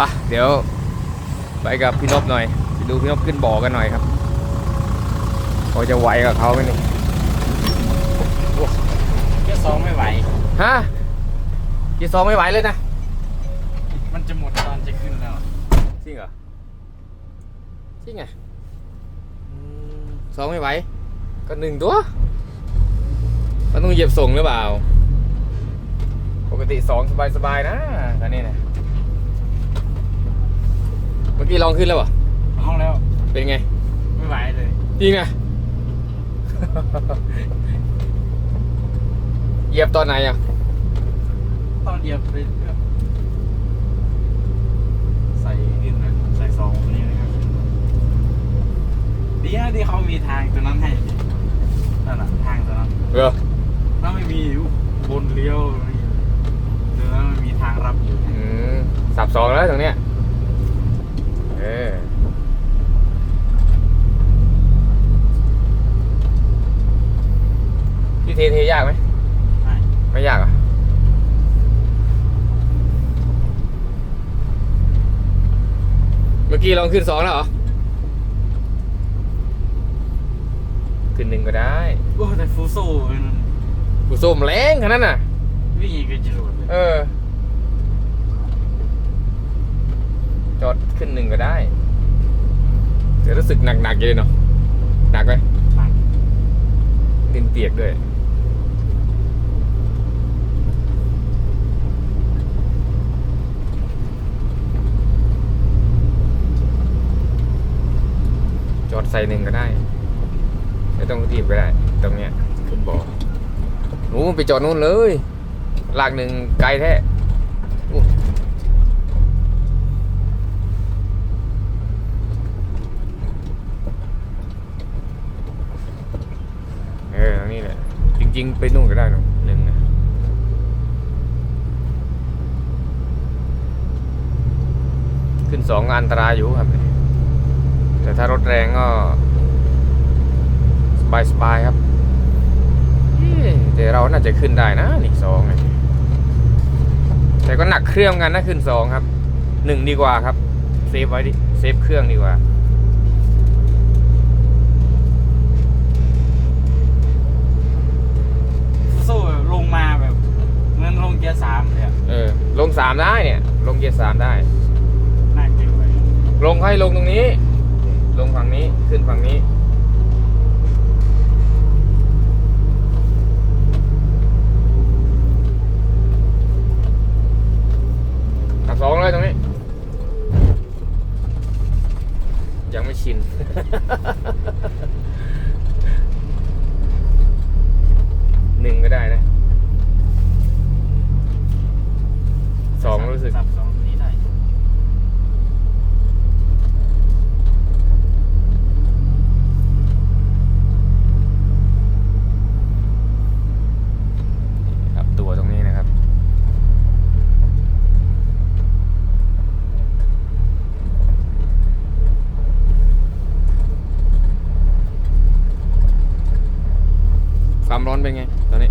ปะเดี๋ยว ไปกับพี่นพหน่อยไปดูพี่นพขึ้นบ่อกันหน่อยครับเขาจะไหวกับเขาไหมนี่เกียร์สองไม่ไหว ฮะกีสองไม่ไหวเลยนะ มันจะหมดตอนจะขึ้นแล้ว จริงเหรอ จริงไงอืมสองไม่ไหว ก็หนึ่งตัว มันต้องเหยียบส่งหรือเปล่า ปกติสองสบายๆนะอันนี้นะ เมื่อกี้ลองขึ้นแล้วเหรอห้องแล้ว เป็นไง ไม่ไหวเลย จริงอะเหยียบตอนไหนอะตอนเดียวไปเพื่อใส่ดินเลยใส่ซองนี่นะครับ ดีนะที่เขามีทางตัวนั้นให้นั่นแหละทางตัวนั้น เหรอถ้าไม่มีอยู่บนเลี้ยวนี่เดี๋ยวนั้นมันมีทางรับอยู่ อืมสับสองแล้วตรงเนี้ยเออพี่เทเทยากไหมใช่ไม่ยากอะเมื่อกี้ลองขึ้นสองแล้วเหรอ ขึ้นหนึ่งก็ได้โอ้แต่ฟูโซ่มันกูส้มแรงขนาดนั้นน่ะ วิ่งยังกับจรวดเลย เออ จอด ขึ้นหนึ่งก็ได้เดี๋ยวรู้สึกหนักๆอยู่เลยเนาะหนักไหมดินเปียกด้วยจอดใส่หนึ่งก็ได้ ไม่ต้องรีบก็ได้ ตรงเนี้ยขึ้นบ่อหนูไปจอดนู่นเลยลากหนึ่งไกลแท้อู้เออตรงนี้แหละ จ ริง ๆ ไปนู่นก็ได้หนูหนึ่งนะขึ้นสองอันตรายอยู่ครับ แต่ถ้ารถแรงก็ สบายสบายครับแต่เราน่าจะขึ้นได้นะนี่สองเนี่ยแต่ก็หนักเครื่องกันนะขึ้นสองครับหนึ่งดีกว่าครับ เซฟไว้ดิ เซฟเครื่องดีกว่า ฟูโซ่แบบลงมาแบบเหมือนลงเกียร์สามเลยอะ เออ ลงสามได้เนี่ย ลงเกียร์สามได้ น่าเก็บไว้ลงให้ลงตรงนี้ ลงฝั่งนี้ขึ้นฝั่งนี้ ขับสองเลยตรงนี้ ยังไม่ชิน หนึ่งก็ได้นะสองรู้สึก สับสองนี้ได้ ครับตัวตรงนี้นะครับ ความร้อนเป็นไง ตอนนี้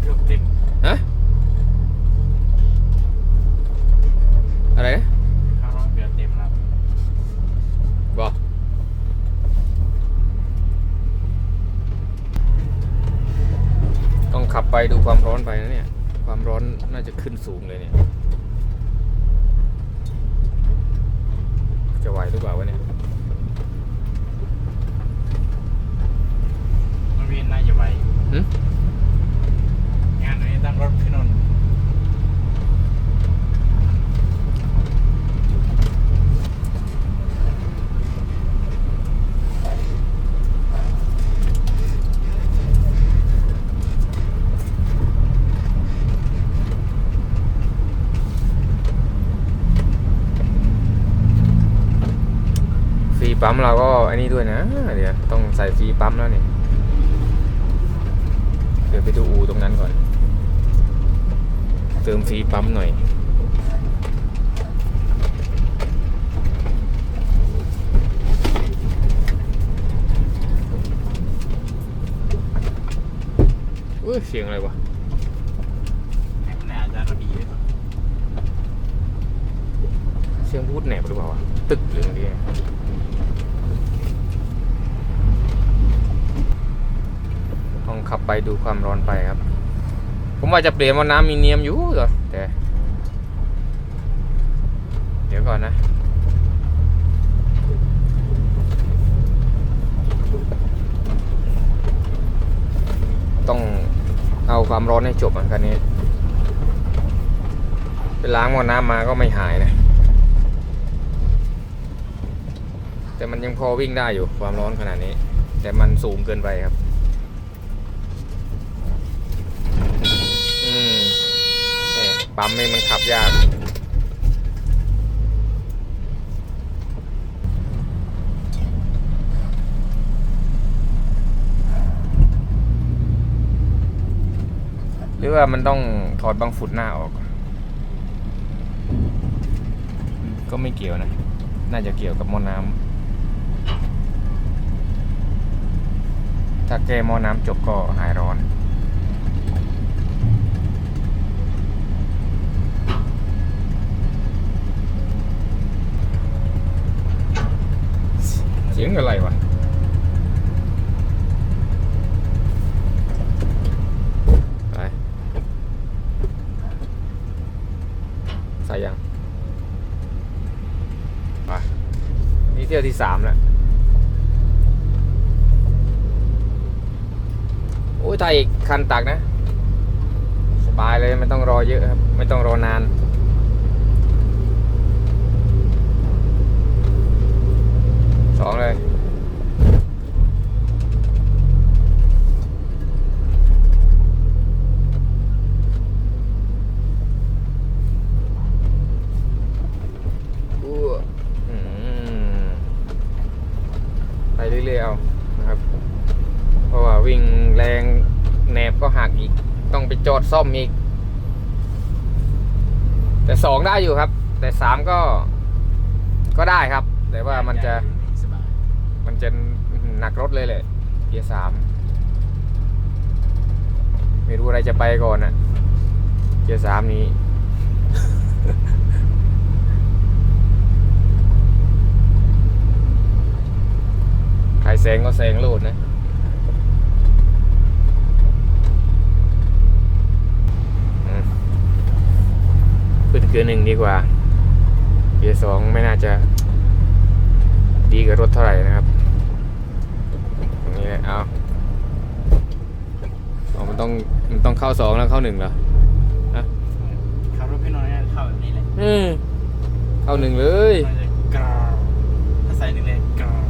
เกือบเต็ม ฮะ อะไรนะ ข้างนอกเกือบเต็มแล้ว บอกต้องขับไป ดูความร้อนไปนะเนี่ย ความร้อนน่าจะขึ้นสูงเลยเนี่ย จะไหวหรือเปล่าวะเนี่ย มันมีน่าจะไหว หึ งานนี้ตั้งรถพี่นนท์ ฟรี ปั๊มเราก็อันนี้ด้วยนะ เดี๋ยวต้องใส่ฟรีปั๊มแล้วเนี่ยเดี๋ยวไปดูอูตรงนั้นก่อน เติมฟรีปั๊มหน่อยอุ้ยเสียงอะไรวะเสียงพูดแหนบหรือเปล่าวะตึกหรืออะไรเนี่ยต้อง ขับไปดูความร้อนไปครับ ผมว่าจะเปลี่ยนว่าน้ำมีเนียมอยู่เหรอแต่ เดี๋ยวก่อนนะต้องเอาความร้อนให้จบอะคันนี้ไปล้างม้อน้ำมาก็ไม่หายนะ แต่มันยังพอวิ่งได้อยู่ความร้อนขนาดนี้ แต่มันสูงเกินไปครับ อืมแหม่ ปั๊มนี่มันขับยาก หรือว่ามันต้องถอดบางฝุ่นหน้าออก ก็ไม่เกี่ยวนะ น่าจะเกี่ยวกับหม้อน้ำถ้าแก้หม้อน้ำจบก็หายร้อน เสียงอะไรวะไปใส่ยังไปนี่เที่ยวที่สามแล้วโอ้ยถ่ายอีกคันตักนะ สบายเลยไม่ต้องรอเยอะครับ ไม่ต้องรอนาน สองเลยอู้อืมไปเรื่อยๆเอานะครับ เพราะว่าวิ่งแรงแหนบก็หักอีก ต้องไปจอดซ่อมอีก แต่สองได้อยู่ครับ แต่สามก็ก็ได้ครับ แต่ว่ามันจะสบายมัน จะหนักรถเลยแหละเกียร์สามไม่รู้อะไรจะไปก่อนอะเกียร์สามนี้ใครแซงก็แซงโลดนะอืมขึ้นเกียร์หนึ่งดีกว่าเกียร์สองไม่น่าจะดีกับรถเท่าไหร่นะครับ เอาเอามันต้องมันต้องเข้าสองแล้วเข้าหนึ่งเหรอขับรถพี่น้อยเข้าแบบนี้เลยอืมเข้าหนึ่งเลยมันจะกราวถ้าใส่หนึ่งเลยกราว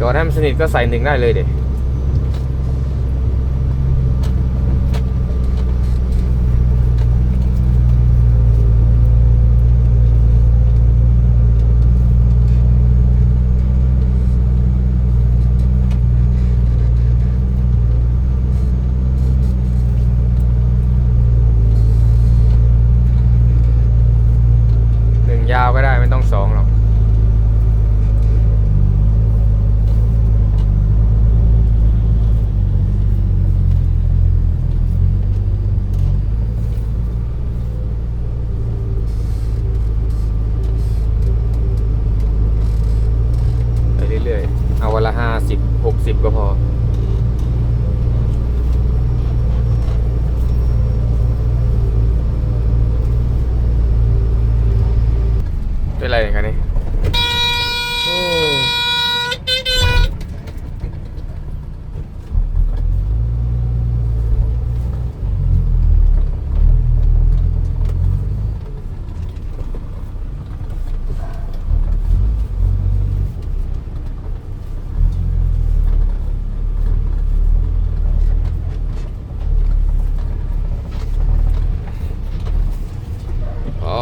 จอดให้มันสนิทก็ใส่หนึ่งได้เลยเด็กหนึ่งยาวก็ได้ไม่ต้อง สองหรอก ไปเรื่อยๆ เอาวันละห้าสิบหกสิบก็พอ เป็นไรกันนี่โอ้อ๋อ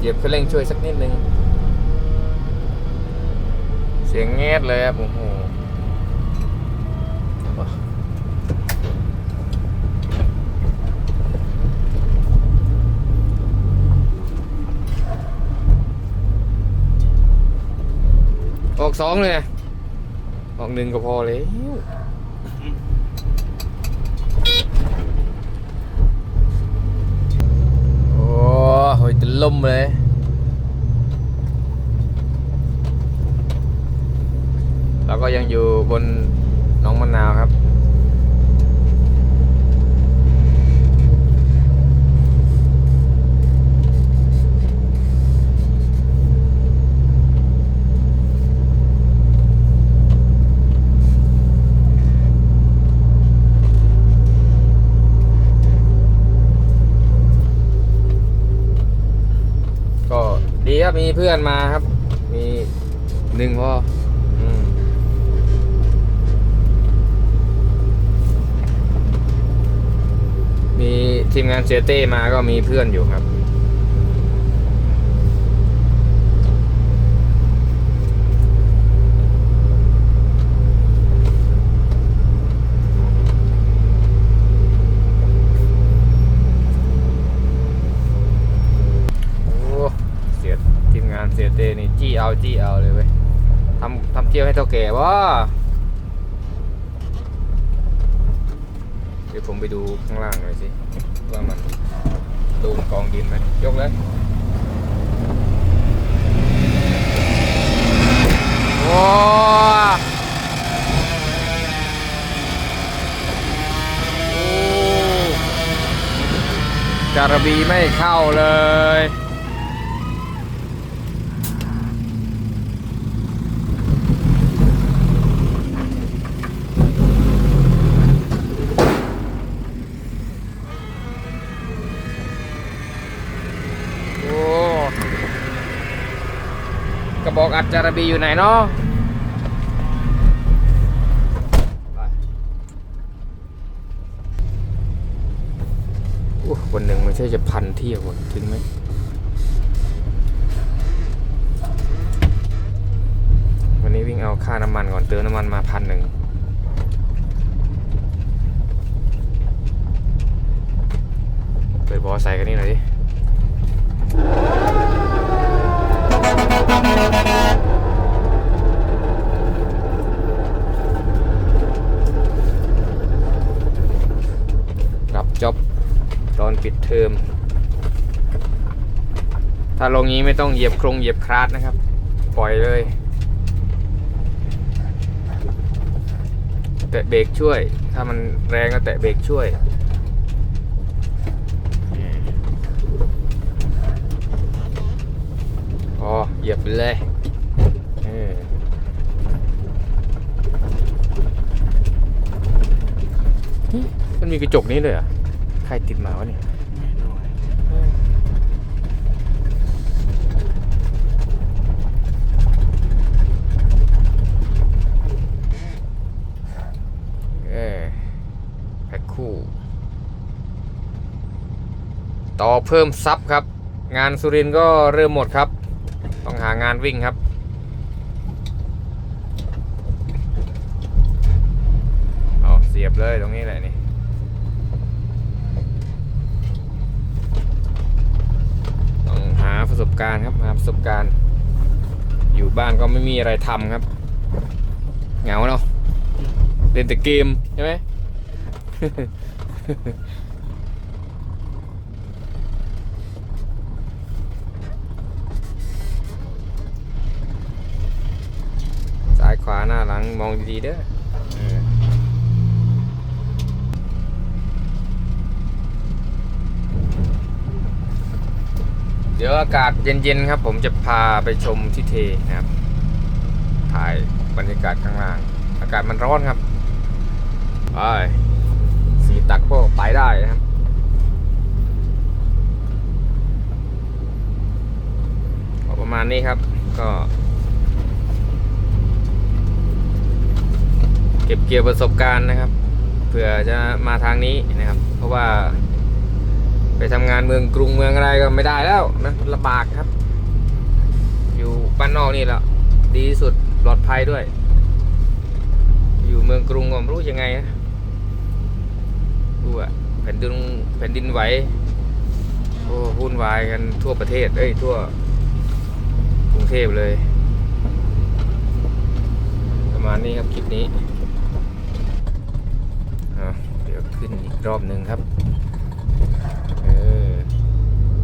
เหยียบคันเร่งช่วยสักนิดนึง เสียงแงดเลยครับโอ้โหออกสองเลย ออกหนึ่งก็พอเลยโอ้โหจะ ล่มเลย เราก็ยังอยู่บนน้องมะนาวครับ ก็ดี ครับมีเพื่อนมาครับ มีหนึ่งพออืมมีทีมงานเซยเต้มาก็มีเพื่อนอยู่ครับ โอ้เสียทีมงาน เตนี่จี้เอาจี้เอาเลยเว้ยทำทำเที่ยวให้เท่าแก่วะเดี๋ยวผมไปดูข้างล่างหน่อยสิว่ามันโดนกองดินไหมยกเลยโอ้โอ้การบีไม่เข้าเลย โอ้กระบอกอัด จารบีอยู่ไหนเนาะวันหนึ่งไม่ใช่จะพันเที่ยวอะถึงไหมวันนี้วิ่งเอาค่าน้ำมันก่อนเติมน้ำมันมาพันหนึ่งเปิดบอใส่กันนี่หน่อยดิ รับจ็อบต อนปิดเทอม ถ้าลงนี้ไม่ต้องเหยียบโครงเหยียบคลาสนะครับ ปล่อยเลย แตะเบรกช่วย ถ้ามันแรงก็แตะเบรกช่วยพอเหยียบไปเลยเออมันมีกระจกนี้เลยอะ ครติดมาวะเนี่ยไม่น้อยเออแพ็คคู่ ต่อเพิ่มซับครับ งานสุรินก็เริ่มหมดครับ ต้องหางานวิ่งครับเอาเสียบเลยตรงนี้แหละนี่ ต้องหาประสบการณ์ครับหาประสบการณ์ อยู่บ้านก็ไม่มีอะไรทำครับ เหงาเนาะเล่นแต่เกมใช่ไหมซ้ายขวาหน้าหลังมองดีๆเด้อ เดี๋ยวอากาศเย็นๆครับ ผมจะพาไปชมที่เทนะครับ ถ่ายบรรยากาศข้างล่าง อากาศมันร้อนครับไปสีตักก็ไปได้นะครับก็ประมาณนี้ครับก็ เก็บเกี่ยวประสบการณ์นะครับเผื่อจะมาทางนี้นะครับ เพราะว่า ไปทำงานเมืองกรุงเมืองอะไรก็ไม่ได้แล้วนะลำบากครับ อยู่บ้านนอกนี่แหละดีสุดปลอดภัยด้วย อยู่เมืองกรุงก็ไม่รู้ยังไงนะรู้อะแผ่นดินแผ่นดินไหวโอ้วุ่นวายกันทั่วประเทศเอ้ยทั่วกรุงเทพเลย ประมาณนี้ครับคลิปนี้เดี๋ยวขึ้นอีกรอบหนึ่งครับ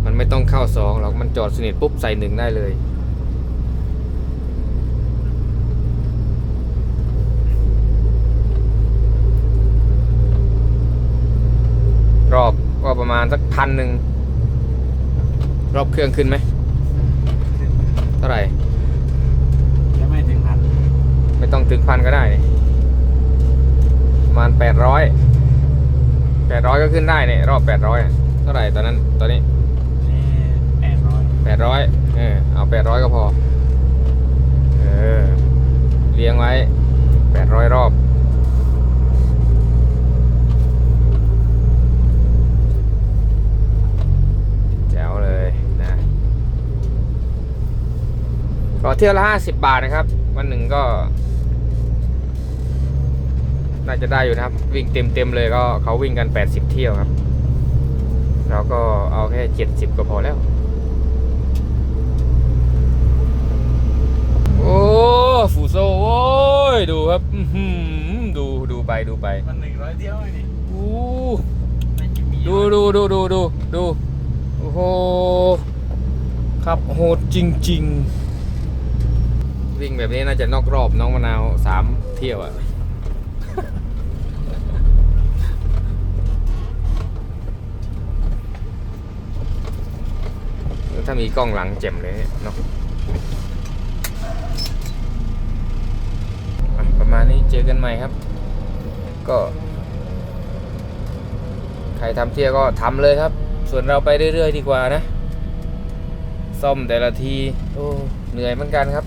มันไม่ต้องเข้าสองหรอกมันจอดสนิทปุ๊บใส่หนึ่งได้เลย รอบก็ประมาณสักพันหนึ่ง รอบเครื่องขึ้นไหม เท่าไหร่ยังไม่ถึงพัน ไม่ต้องถึงพันก็ได้นี่ประมาณแปดร้อยแปดร้อยก็ขึ้นได้เนี่ยรอบแปดร้อยเท่าไหร่ตอนนั้นตอนนี้นี่แปดร้อย แปดร้อยเออเอาแปดร้อยก็พอ เออ เลี้ยงไว้แปดร้อยรอบ แจ๋วเลยนะ ก็เที่ยวละห้าสิบบาทนะครับ วันหนึ่งก็ น่าจะได้อยู่นะครับ วิ่งเต็มเต็มเลยก็เขาวิ่งกัน80เที่ยวครับ เราก็เอาแค่70ก็พอแล้ว โอ้ฟูโซโอ้ยดูครับอื้อหือดูดูไปดูไปมันหนึ่งร้อยเที่ยวไอ้นี่อู้น่าจะมีดูดูดูดูดูดูโอ้โหครับโหดจริง ๆ วิ่งแบบนี้น่าจะนอกรอบน้องมะนาวสามเที่ยวอะถ้ามีกล้องหลังเจ็มเลยเนี่ยเนาะอะประมาณนี้เจอกันใหม่ครับ ก็ ใครทำเที่ยวก็ทำเลยครับ ส่วนเราไปเรื่อยๆดีกว่านะ ซ่อมแต่ละที โอ้ เหนื่อยเหมือนกันครับ